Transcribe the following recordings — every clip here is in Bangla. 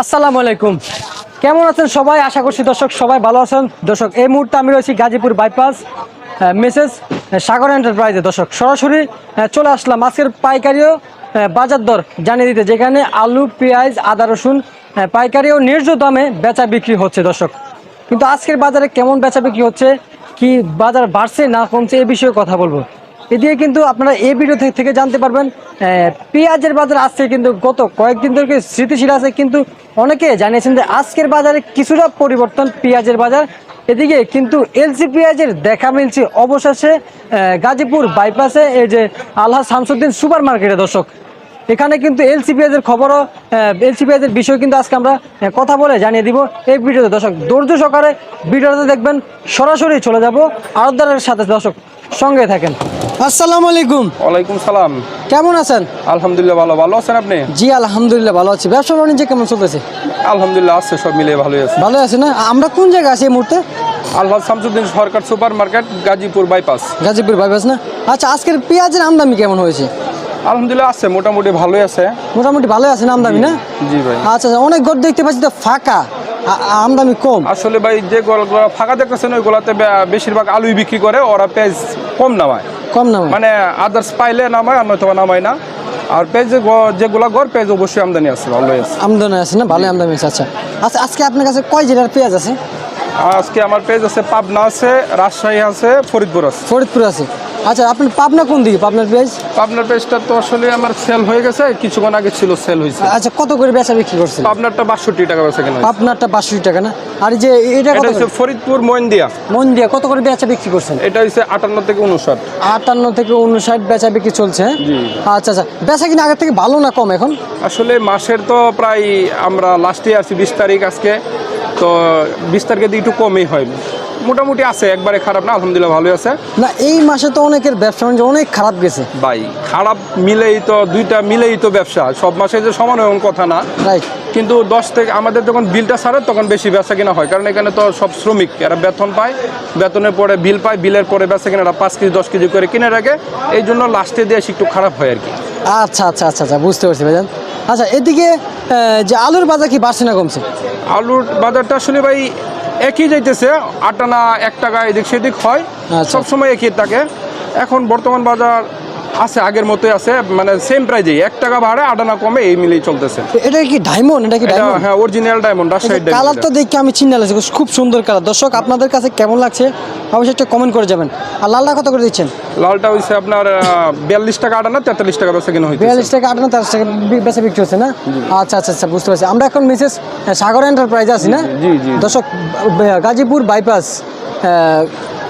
আসসালামু আলাইকুম। কেমন আছেন সবাই? আশা করছি দর্শক সবাই ভালো আছেন। দর্শক এই মুহূর্তে আমি রয়েছি গাজীপুর বাইপাস মেসেজ সাগর এন্টারপ্রাইজে দর্শক সরাসরি চলে আসলাম আজকের পাইকারিও বাজার দর জানিয়ে দিতে যেখানে আলু পেঁয়াজ আদা রসুন আহ, পাইকারি ও ন্যায্য দামে বেচা বিক্রি হচ্ছে দর্শক। কিন্তু আজকের বাজারে কেমন বেচা বিক্রি হচ্ছে কি বাজার বাড়ছে না কমছে এ বিষয়ে কথা বলব। এদিকে কিন্তু আপনারা এই ভিডিও থেকে- জানতে পারবেন পেঁয়াজের বাজার আজকে কিন্তু গত কয়েকদিন ধরে স্মৃতিশীল আছে, কিন্তু অনেকে জানিয়েছেন যে আজকের বাজারে কিছুটা পরিবর্তন পেঁয়াজের বাজার। এদিকে কিন্তু এলসি পেঁয়াজের দেখা মিলছে অবশেষে গাজীপুর বাইপাসে, এই যে আল্লাহ শামসুদ্দিন সুপার মার্কেটে দর্শক। এখানে কিন্তু এলসি পেঁয়াজের খবরও এলসি পেঁয়াজের বিষয় কিন্তু আজকে আমরা কথা বলে জানিয়ে দিব এই ভিডিওতে। দর্শক, ধৈর্য সহকারে ভিডিওতে দেখবেন, সরাসরি চলে যাব আরদারের সাথে। দর্শক, সঙ্গে থাকেন। আসসালামু আলাইকুম। ওয়ালাইকুম সালাম। কেমন আছেন? আলহামদুলিল্লাহ ভালো। ভালো আছেন আপনি? জি আলহামদুলিল্লাহ ভালো আছি। ব্যবসা বাণিজ্য কেমন চলতেছে? আলহামদুলিল্লাহ আছে সব মিলিয়ে ভালোই আছে। ভালো আছে না? আমরা কোন জায়গায় আছি এই মুহূর্তে? Alhaj Shamsuddin Sarkar super market Gazipur bypass. Gazipur bypass না? আচ্ছা আজকের পেঁয়াজের আমদানি কেমন হয়েছে? আলহামদুলিল্লাহ আছে মোটামুটি ভালোই আছে। মোটামুটি ভালো আছে না আমদানি না? জি ভাই। আচ্ছা আচ্ছা অনেক ঘর দেখতে পাচ্ছি তো ফাঁকা। আমদানি কম। আসলে ভাই যে গোলগুলো ফাঁকা দেখতেছেন ওই গোলাতে বেশিরভাগ আলুই বিক্রি করে ওরা পেঁয়াজ কম নামায়। কম মানে আদার্স পাইলে নামায় আর নয়তো নামায় না। আর পেজ যেগুলো গড় পেজ অবশ্যই আমদানি আছে ভালোই আছে। আমদানি আছে না? ভালো আমদানি আছে আচ্ছা। আচ্ছা আজকে আপনার কাছে কয় জেলার পেঁয়াজ আছে? আজকে আমার পেজ আছে পাবনা আছে রাজশাহী আছে ফরিদপুর আছে। ফরিদপুর আছে। আচ্ছা আপনার পাবনা কোন দিকে? পাবনার পেঁয়াজ? পাবনার পেঁয়াজটা তো আসলে আমার সেল হয়ে গেছে কিছুক্ষণ আগে ছিল সেল হয়েছে আচ্ছা কত করে বেচা বিক্রি করছেন? পাবনারটা বাষট্টি টাকা বেচা কেনা পাবনারটা বাষট্টি টাকা না? আর এই যে এটা এটা কত হচ্ছে ফরিদপুর মইনদিয়া। মন দিয়ে কত করে বেচা বিক্রি করছেন? এটা হচ্ছে আটান্ন থেকে উনষাট। আটান্ন থেকে উনষাট বেচা বিক্রি চলছে হ্যাঁ? জি। আচ্ছা আচ্ছা বেচা কিনা আগের থেকে ভালো না কম এখন? আসলে মাসের তো প্রায় আমরা লাস্টে আছি বিশ তারিখ আজকে তো বিশ তারিখের দিকে একটু কমই হয়। মোটামুটি আছে একবারে খারাপ না আলহামদুলিল্লাহ ভালোই আছে। না এই মাসে তো অনেকের ব্যবসা বাণিজ্য অনেক খারাপ গেছে। ভাই খারাপ মিলেই তো দুইটা মিলেই তো ব্যবসা। সব মাসে যে সমান এমন কথা না। রাইট কিন্তু দশ থেকে আমাদের যখন বিলটা ছাড়ে তখন বেশি ব্যবসা কিনা হয়। কারণ এখানে তো সব শ্রমিক এরা বেতন পায় বেতনের পরে বিল পায় বিলের পরে বেচা কিনা পাঁচ কেজি দশ কেজি করে কিনে রাখে। এই জন্য লাস্টে দিয়ে একটু খারাপ হয় আর কি। আচ্ছা আচ্ছা আচ্ছা আচ্ছা বুঝতে পারছি ভাইজান। আচ্ছা এদিকে যে আলুর বাজার কি বাড়ছে না কমছে? আলুর বাজারটা আসলে ভাই একই যাইতেছে আটানা এক টাকা এদিক সেদিক হয় আচ্ছা। সবসময় একই থাকে এখন বর্তমান বাজার আছে আগের মতোই আছে মানে সেম প্রাইজেই এক টাকা ভাড়ে আটানা কমে এই মিলেই চলতেছে। এটা কি ডায়মন্ড এটা কি ডায়মন্ড হ্যাঁ অরিজিনাল ডায়মন্ড রাজশাহী কালার তো ডায়মন্ড দেখে আমি চিন্তা লাগছে খুব সুন্দর কালার দর্শক আপনাদের কাছে কেমন লাগছে? অবশ্যই একটা কমেন্ট করে যাবেন। আর লালটা কত করে দিচ্ছেন? লালটা হইছে আপনার বিয়াল্লিশ টাকা আটানা তেতাল্লিশ টাকা বেচা কিনা হইতেছে। বিয়াল্লিশ টাকা আটান্ন তেরোশ টাকা বেচা বিক্রি হচ্ছে না? আচ্ছা আচ্ছা আচ্ছা বুঝতে পারছি। আমরা এখন মিসেস সাগর এন্টারপ্রাইজ আছি না? জি, জি। দর্শক Gazipur bypass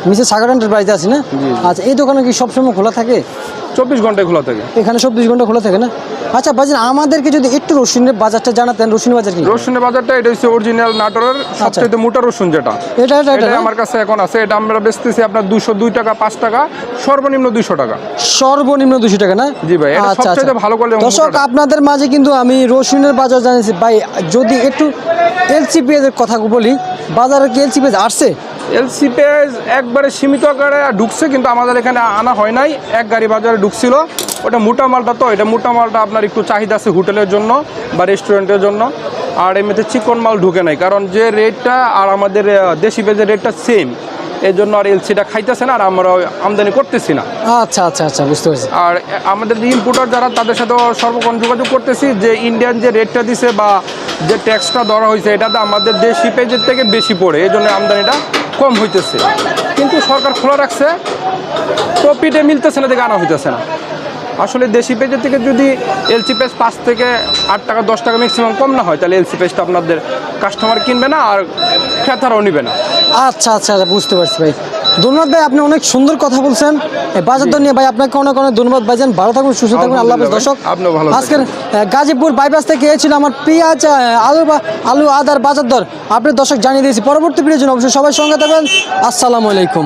Mrs Sagar enterprise আছি না? আচ্ছা এই দোকানে কি সবসময় খোলা থাকে? চব্বিশ ঘন্টায় খোলা থাকে। এখানে চব্বিশ ঘণ্টা খোলা থাকে না? আচ্ছা বাজার আমাদেরকে যদি একটু রসুনের বাজারটা জানাতেন রসুন বাজার কি? রসুনের বাজারটা এটা হচ্ছে অরিজিনাল নাটোরের সবচেয়ে মোটা রসুন যেটা। এটা এটা এটা আমার কাছে এখন আছে। এটা আমরা বেচতেছি আপনার দুশো দুই টাকা পাঁচ টাকা সর্বনিম্ন দুইশো টাকা। সর্বনিম্ন দুশো টাকা না? জি ভাই, এটা আচ্ছা আচ্ছা। ভালো এবং দর্শক আপনাদের মাঝে কিন্তু আমি রসুনের বাজার জানিয়েছি। ভাই যদি একটু এলসি পেঁয়াজের কথা বলি বাজারে কি এলসি পেঁয়াজ আসছে? এলসি পেজ একবারে সীমিত আকারে ঢুকছে কিন্তু আমাদের এখানে আনা হয় নাই। এক গাড়ি বাজারে ঢুকছিল। ওটা মোটা মালটা তো এটা মোটা মালটা আপনার একটু চাহিদা আছে হোটেলের জন্য বা রেস্টুরেন্টের জন্য। আর এমনিতে চিকন মাল ঢুকে নাই কারণ যে রেটটা আর আমাদের দেশি পেজের রেটটা সেম এই জন্য আর এলসিটা খাইতেছে না আর আমরা আমদানি করতেছি না। আচ্ছা আচ্ছা আচ্ছা বুঝতে পারছি। আর আমাদের ইম্পোর্টার যারা তাদের সাথে সর্বক্ষণ যোগাযোগ করতেছি যে ইন্ডিয়ান যে রেটটা দিছে বা যে ট্যাক্সটা ধরা হয়েছে এটাতে আমাদের দেশি পেজের থেকে বেশি পড়ে এই জন্য আমদানিটা কম হইতেছে। কিন্তু সরকার খোলা রাখছে প্রফিটে মিলতেছে না দেখে আনা হইতেছে না। আসলে দেশি পেজের থেকে যদি এলসি পেজ পাঁচ থেকে আট টাকা, দশ টাকা ম্যাক্সিমাম কম না হয়, তাহলে এলসি পেজটা আপনাদের কাস্টমার কিনবে না আর ক্রেতারাও নিবে না। আচ্ছা আচ্ছা আচ্ছা বুঝতে পারছি ভাই। ধন্যবাদ ভাই আপনি অনেক সুন্দর কথা বলছেন। বাজার দর নিয়ে ভাই আপনাকে অনেক অনেক ধন্যবাদ ভাইজান ভালো থাকুন সুস্থ থাকুন আল্লাহ দর্শক আজকের গাজীপুর বাইপাস থেকে এসেছিল ছিল আমার পেঁয়াজ আলু বা আলু আদার বাজার দর আপনি দর্শক জানিয়ে দিয়েছি পরবর্তী পিড়ির জন্য অবশ্যই সবাই সঙ্গে থাকবেন। আসসালামু আলাইকুম।